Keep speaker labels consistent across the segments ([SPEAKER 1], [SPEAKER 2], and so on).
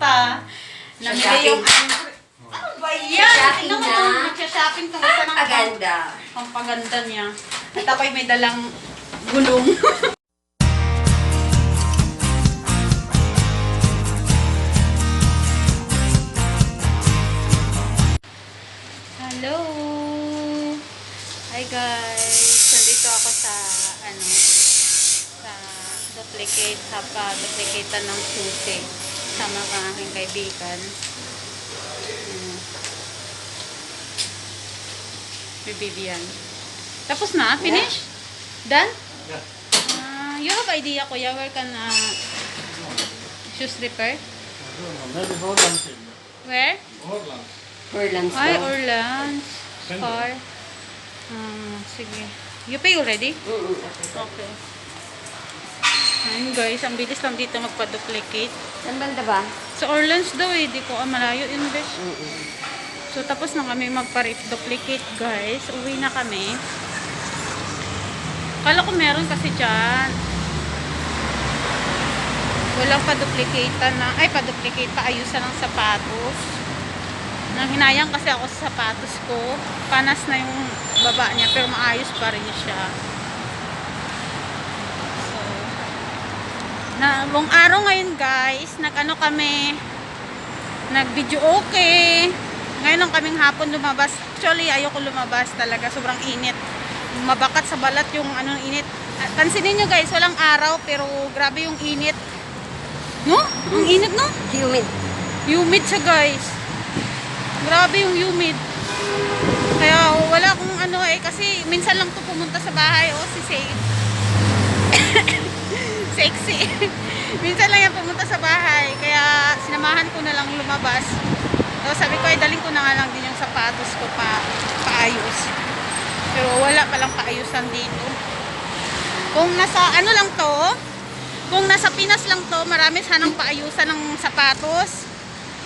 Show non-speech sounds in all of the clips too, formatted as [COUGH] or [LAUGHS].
[SPEAKER 1] Pa, namili yung ano ba yan?
[SPEAKER 2] Shopping
[SPEAKER 1] Tingnan mo,
[SPEAKER 2] na.
[SPEAKER 1] nagsha-shopping tong isa ng
[SPEAKER 2] Paganda.
[SPEAKER 1] pampaganda niya. At ako'y may dalang gulong. [LAUGHS] Hello! Hi guys! Nandito ako sa ano sa duplicate sa pa-duplicate ng susi sa mga aking kaibigan. Hmm. May Vivian. Tapos na? Finish? Done? Ah, you have idea, kuya, where can uh, shoes repair?
[SPEAKER 3] Maybe Horlands.
[SPEAKER 1] Where?
[SPEAKER 3] Horlands.
[SPEAKER 2] Furlands
[SPEAKER 1] Ay,
[SPEAKER 2] daw.
[SPEAKER 1] Orleans.
[SPEAKER 3] Send it.
[SPEAKER 1] Far. Hmm, sige. You pay already?
[SPEAKER 2] Okay.
[SPEAKER 1] Ayun guys, ang bilis lang dito magpa-duplicate.
[SPEAKER 2] Saan banda ba?
[SPEAKER 1] Sa Orleans daw eh, di ko ah, malayo yun besh.
[SPEAKER 2] Mm-mm.
[SPEAKER 1] So tapos na kami magpa-duplicate guys. Uwi na kami. Kala ko meron kasi dyan. Walang pa-duplicate na, ay pa-duplicate, paayusan ng sapatos. Nang hinayang kasi ako sa sapatos ko. Panas na yung baba niya, pero maayos pa rin siya. So, na, buong araw ngayon guys, nag-ano kami, nag-video okay. Ngayon lang kaming hapon lumabas. Actually, ayoko lumabas talaga. Sobrang init. Mabakat sa balat yung ano init. Ah, Pansinin nyo guys, walang araw pero grabe yung init. No? Ang init no?
[SPEAKER 2] Humid.
[SPEAKER 1] Humid siya guys. Grabe yung humid. Kaya wala akong ano eh kasi minsan lang to pumunta sa bahay oh si Say. Sexy. [LAUGHS] minsan lang yan pumunta sa bahay kaya sinamahan ko na lang lumabas. So sabi ko ay daling ko na nga lang din yung sapatos ko pa paayos. Pero wala palang paayusan dito. Kung nasa ano lang to, kung nasa Pinas lang to, marami sanang paayusan ng sapatos.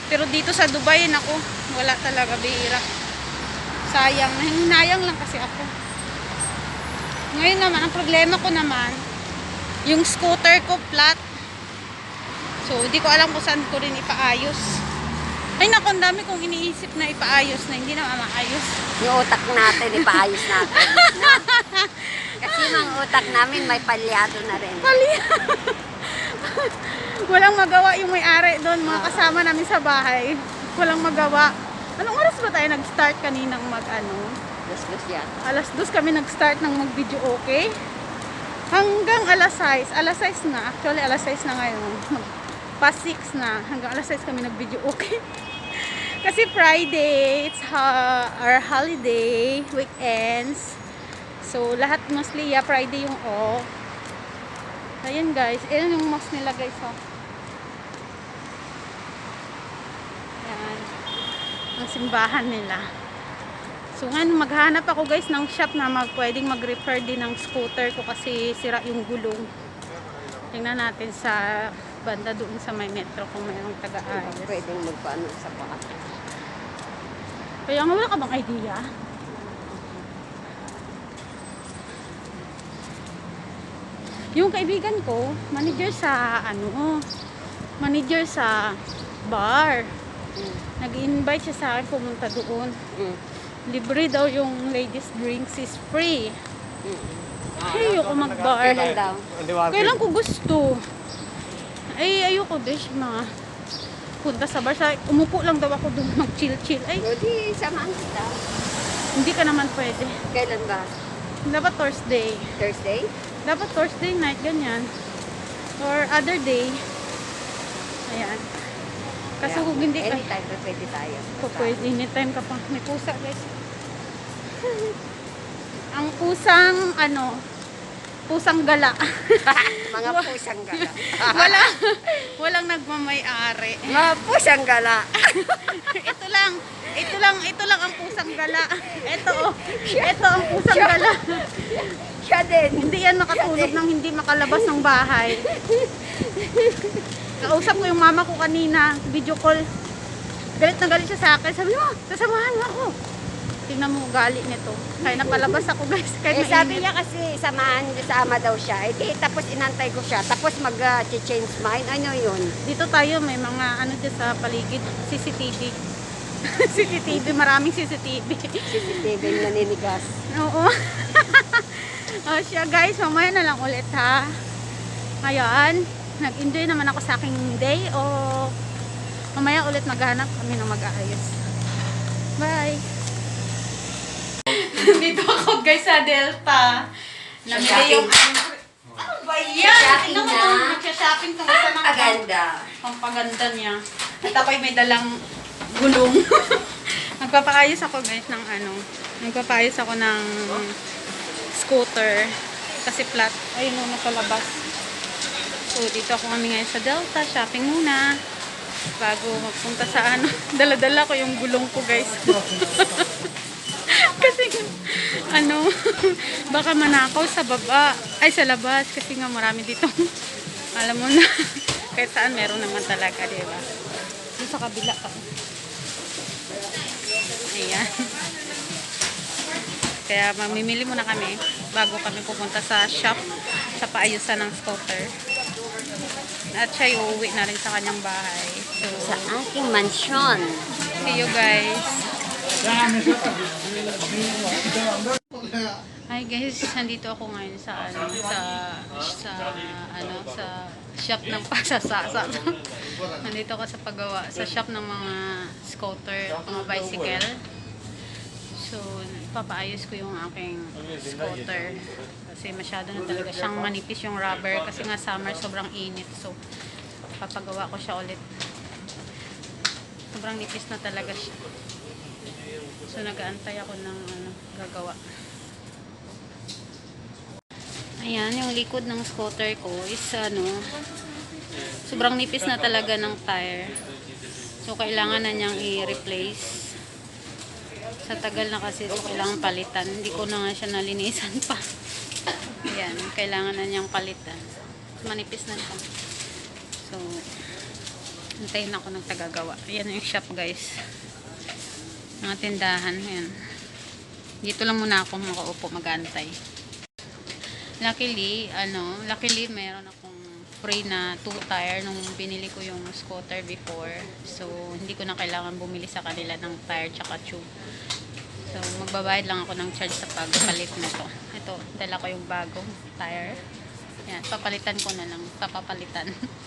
[SPEAKER 1] Pero dito sa Dubai, naku, wala talaga bihira. Sayang, nahinayang lang kasi ako. Ngayon naman, ang problema ko naman, yung scooter ko flat. So, di ko alam kung saan ko rin ipaayos. Ay naku, ang dami kong iniisip na ipaayos na hindi na maayos.
[SPEAKER 2] Yung utak natin, ipaayos natin. no? [LAUGHS] Kasi mga utak namin may palyado na rin.
[SPEAKER 1] Mali. [LAUGHS] Walang magawa yung may-ari doon, mga kasama namin sa bahay. Walang magawa. Anong oras ba tayo nag-start kaninang mag-ano?
[SPEAKER 2] Gus-gus yan.
[SPEAKER 1] Alas 2 kami nag-start ng mag-video okay. Hanggang alas 6. Alas 6 na. Actually, alas 6 na ngayon. [LAUGHS] Past 6 na. Hanggang alas 6 kami nag-video [LAUGHS] okay. Kasi Friday, it's ha our holiday, weekends. So, lahat mostly, yeah, Friday yung off. Ayan guys. Ayan yung mosque nila guys, oh. Ayan. Ang simbahan nila. So ngayon maghanap ako guys ng shop na mag, pwedeng mag-repair din ng scooter ko kasi sira yung gulong. Tingnan natin sa banda doon sa may metro kung mayroong taga-ayos.
[SPEAKER 2] Pwedeng magpaano sa baka.
[SPEAKER 1] Kaya nga wala ka bang idea? Yung kaibigan ko, manager sa ano, manager sa bar.
[SPEAKER 2] Mm.
[SPEAKER 1] Nag-invite siya sa akin pumunta doon.
[SPEAKER 2] Mm.
[SPEAKER 1] Libre daw yung ladies drinks is free.
[SPEAKER 2] Mm.
[SPEAKER 1] Ay, ayoko mag-bar.
[SPEAKER 2] Kailan daw?
[SPEAKER 1] Kailan ko gusto. Ay, ayoko besh mga punta sa bar. Sa, umupo lang daw ako doon mag-chill-chill. Ay,
[SPEAKER 2] O di, samahan kita.
[SPEAKER 1] hindi ka naman pwede.
[SPEAKER 2] Kailan ba?
[SPEAKER 1] Dapat Thursday.
[SPEAKER 2] Thursday?
[SPEAKER 1] Dapat Thursday night, ganyan. Or other day. Ayan. Kasi kung hindi ka...
[SPEAKER 2] Anytime pa pwede tayo.
[SPEAKER 1] Pwede, anytime ka pa. May pusa, guys. [LAUGHS] Ang pusang, ano, pusang gala. [LAUGHS]
[SPEAKER 2] Mga pusang gala. [LAUGHS]
[SPEAKER 1] Wala, walang nagmamay-ari.
[SPEAKER 2] Mga pusang gala.
[SPEAKER 1] ito lang, ito lang, ito lang ang pusang gala. Ito, oh, ito ang pusang gala.
[SPEAKER 2] Siya din.
[SPEAKER 1] Hindi yan makatulog nang hindi makalabas ng bahay. Kausap ko yung mama ko kanina, video call. Galit na galit siya sa akin. Sabi mo, sasamahan mo ako. Tingnan mo ugali nito. Kaya napalabas ako guys. [LAUGHS] Kahit
[SPEAKER 2] Eh, sabi niya kasi samahan niya sa ama daw siya. Eh, di, tapos inantay ko siya. Tapos mag-change mind. Ano yun?
[SPEAKER 1] Dito tayo may mga ano dyan sa paligid. CCTV. [LAUGHS] CCTV. Maraming CCTV.
[SPEAKER 2] CCTV yung naninigas.
[SPEAKER 1] Oo. [LAUGHS] o siya guys, mamaya na lang ulit ha. Ngayon, nag-enjoy naman ako sa aking day o mamaya ulit maghanap kami ng mag-aayos. Bye! [LAUGHS] Dito ako guys sa Delta. Namili yung ano ba yan?
[SPEAKER 2] Shopping
[SPEAKER 1] Tingnan mo,
[SPEAKER 2] na.
[SPEAKER 1] Nagsha-shopping tong isa ng
[SPEAKER 2] Paganda.
[SPEAKER 1] ang paganda niya. At ako'y may dalang gulong. [LAUGHS] Nagpapaayos ako guys ng ano. Nagpapaayos ako ng scooter. Kasi flat. Ayun o, nakalabas. So, dito ako kami ngayon sa Delta. Shopping muna. Bago magpunta sa ano. [LAUGHS] Dala-dala ko yung gulong ko guys. Kasi ano, [LAUGHS] baka manakaw sa baba. Ay, sa labas. Kasi nga marami dito. [LAUGHS] Alam mo na. [LAUGHS] Kahit saan meron naman talaga, di ba? Doon sa kabila pa. Ayan. Kaya mamimili muna kami bago kami pupunta sa shop sa paayusan ng scooter. At siya uuwi na rin sa kanyang bahay. So,
[SPEAKER 2] Sa aking mansyon.
[SPEAKER 1] see you guys. Hi guys, nandito ako ngayon sa ano sa sa ano sa shop ng pasasasa. [LAUGHS] nandito ako sa paggawa sa shop ng mga scooter, mga bicycle. So, papaayos ko yung aking scooter. Kasi masyado na talaga siyang manipis yung rubber kasi nga summer sobrang init. So, papagawa ko siya ulit. Sobrang nipis na talaga siya. So, nag-aantay ako ng ano, gagawa. Ayan, yung likod ng scooter ko is ano, sobrang nipis na talaga ng tire. So, kailangan na niyang i-replace. Sa tagal na kasi ito kailangan palitan. Hindi ko na nga siya nalinisan pa. Ayan, kailangan na niyang palitan. Manipis na siya. So, antayin ako ng tagagawa. Ayan yung shop guys. Mga tindahan. Ayan. Dito lang muna ako makaupo mag-antay. Luckily, ano, luckily meron akong free na two tire nung binili ko yung scooter before. So, hindi ko na kailangan bumili sa kanila ng tire tsaka tube. So, magbabayad lang ako ng charge sa pagpalit nito. Ito, dala ko yung bagong tire. Yan, papalitan ko na lang. Papapalitan. [LAUGHS]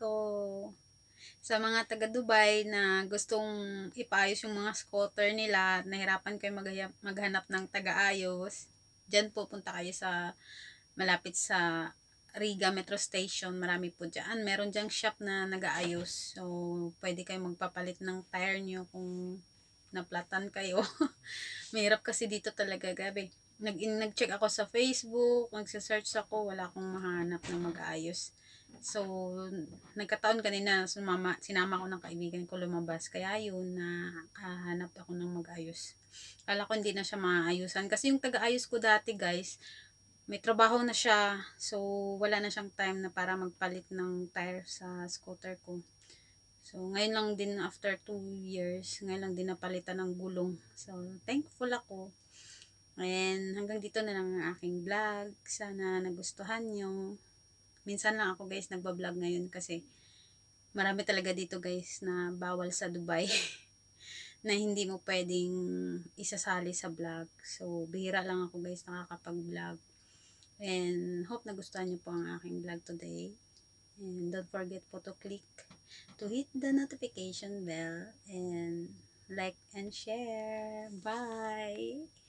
[SPEAKER 1] ko. Sa mga taga Dubai na gustong ipaayos yung mga scooter nila nahirapan kayo maghaya- maghanap ng taga-ayos, dyan po punta kayo sa malapit sa Riga Metro Station. Marami po dyan. Meron dyang shop na nag-aayos. So, pwede kayo magpapalit ng tire nyo kung naplatan kayo. [LAUGHS] Mahirap kasi dito talaga gabi. Nag nag-check ako sa Facebook, nagse-search ako, wala akong mahanap ng mag-aayos. So, nagkataon kanina, sumama, sinama ko ng kaibigan ko lumabas. Kaya yun, nakahanap ako ng mag-ayos. Kala ko hindi na siya maayusan. Kasi yung taga-ayos ko dati, guys, may trabaho na siya. So, wala na siyang time na para magpalit ng tire sa scooter ko. So, ngayon lang din, after two years, ngayon lang din napalitan ng gulong. So, thankful ako. And hanggang dito na lang ang aking vlog. Sana nagustuhan nyo. Minsan lang ako guys nagbablog ngayon kasi marami talaga dito guys na bawal sa Dubai. [LAUGHS] na hindi mo pwedeng isasali sa vlog. So, bihira lang ako guys nakakapag-vlog. And hope nagustuhan nyo po ang aking vlog today. And don't forget po to click to hit the notification bell and like and share. Bye!